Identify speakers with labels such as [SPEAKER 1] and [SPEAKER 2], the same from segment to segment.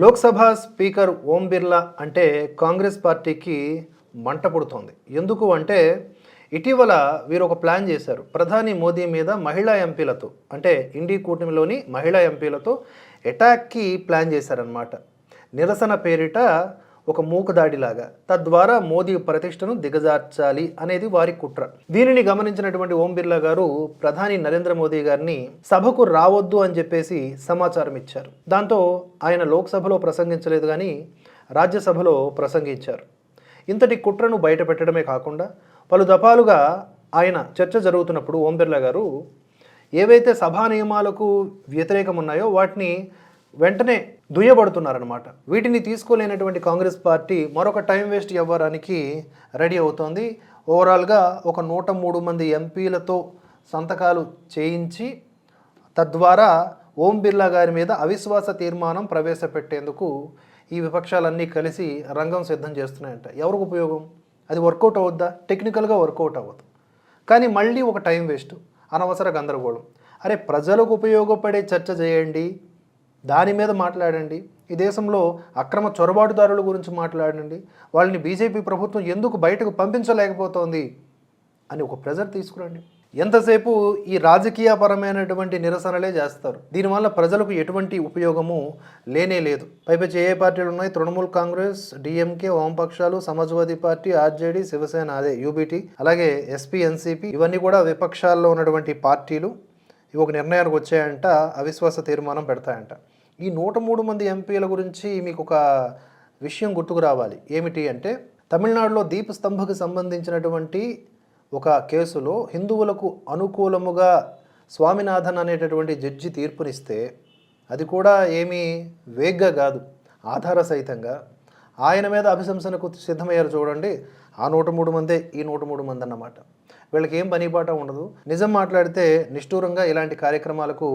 [SPEAKER 1] Lok Sabha speaker Om Birla అంటే కాంగ్రెస్ పార్టీకి మంట పుడుతోంది. ఎందుకు అంటే ఇటీవల వీరు ఒక ప్లాన్ చేశారు. ప్రధాని మోదీ మీద మహిళా ఎంపీలతో అంటే ఇండి కూటమిలోని మహిళా ఎంపీలతో అటాక్కి ప్లాన్ చేశారనమాట నిరసన పేరిట ఒక మూకదాడిలాగా. తద్వారా మోదీ ప్రతిష్టను దిగజార్చాలి అనేది వారి కుట్ర. దీనిని గమనించినటువంటి ఓం బిర్లా గారు ప్రధాని నరేంద్ర మోదీ గారిని సభకు రావద్దు అని చెప్పేసి సమాచారం ఇచ్చారు. దాంతో ఆయన లోక్సభలో ప్రసంగించలేదు కానీ రాజ్యసభలో ప్రసంగించారు. ఇంతటి కుట్రను బయటపెట్టడమే కాకుండా పలు దఫాలుగా ఆయన చర్చ జరుగుతున్నప్పుడు ఓం బిర్లా గారు ఏవైతే సభా నియమాలకు వ్యతిరేకం ఉన్నాయో వాటిని వెంటనే దుయ్యబడుతున్నారనమాట వీటిని తీసుకోలేనటువంటి కాంగ్రెస్ పార్టీ మరొక టైం వేస్ట్ ఇవ్వడానికి రెడీ అవుతోంది. ఓవరాల్గా ఒక నూట మూడు మంది ఎంపీలతో సంతకాలు చేయించి తద్వారా ఓం బిర్లా గారి మీద అవిశ్వాస తీర్మానం ప్రవేశపెట్టేందుకు ఈ విపక్షాలన్నీ కలిసి రంగం సిద్ధం చేస్తున్నాయంట. ఎవరికి ఉపయోగం? అది వర్కౌట్ అవుద్దా టెక్నికల్గా వర్కౌట్ అవ్వదు. కానీ మళ్ళీ ఒక టైం వేస్ట్ అనవసర గందరగోళం. అరే ప్రజలకు ఉపయోగపడే చర్చ చేయండి. దాని మీద మాట్లాడండి. ఈ దేశంలో అక్రమ చొరబాటుదారుల గురించి మాట్లాడండి. వాళ్ళని బీజేపీ ప్రభుత్వం ఎందుకు బయటకు పంపించలేకపోతోంది అని ఒక ప్రెజర్ తీసుకురండి. ఎంతసేపు ఈ రాజకీయపరమైనటువంటి నిరసనలే చేస్తారు. దీనివల్ల ప్రజలకు ఎటువంటి ఉపయోగము లేనే లేదు. పైపచ్చి ఏ పార్టీలు ఉన్నాయి? తృణమూల్ కాంగ్రెస్ డిఎంకే వామపక్షాలు సమాజ్వాదీ పార్టీ ఆర్జేడీ శివసేన అదే యూబీటీ అలాగే ఎస్పీ ఎన్సీపీ ఇవన్నీ కూడా విపక్షాల్లో ఉన్నటువంటి పార్టీలు. ఇవి ఒక నిర్ణయానికి వచ్చాయంట అవిశ్వాస తీర్మానం పెడతాయంట. ఈ నూట మూడు మంది ఎంపీల గురించి మీకు ఒక విషయం గుర్తుకు రావాలి. ఏమిటి అంటే తమిళనాడులో దీపస్తంభకు సంబంధించినటువంటి ఒక కేసులో హిందువులకు అనుకూలముగా స్వామినాథన్ అనేటటువంటి జడ్జి తీర్పునిస్తే అది కూడా ఏమీ వేగ్గా కాదు ఆధార సహితంగా ఆయన మీద అభిశంసనకు సిద్ధమయ్యారు చూడండి ఆ నూట మూడు మందే ఈ నూట మూడు మంది అన్నమాట వీళ్ళకి ఏం పనిపాట ఉండదు. నిజం మాట్లాడితే నిష్ఠూరంగా ఇలాంటి కార్యక్రమాలకు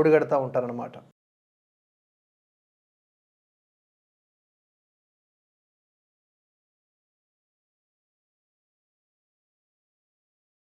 [SPEAKER 1] ఒడిగడతా ఉంటారనమాట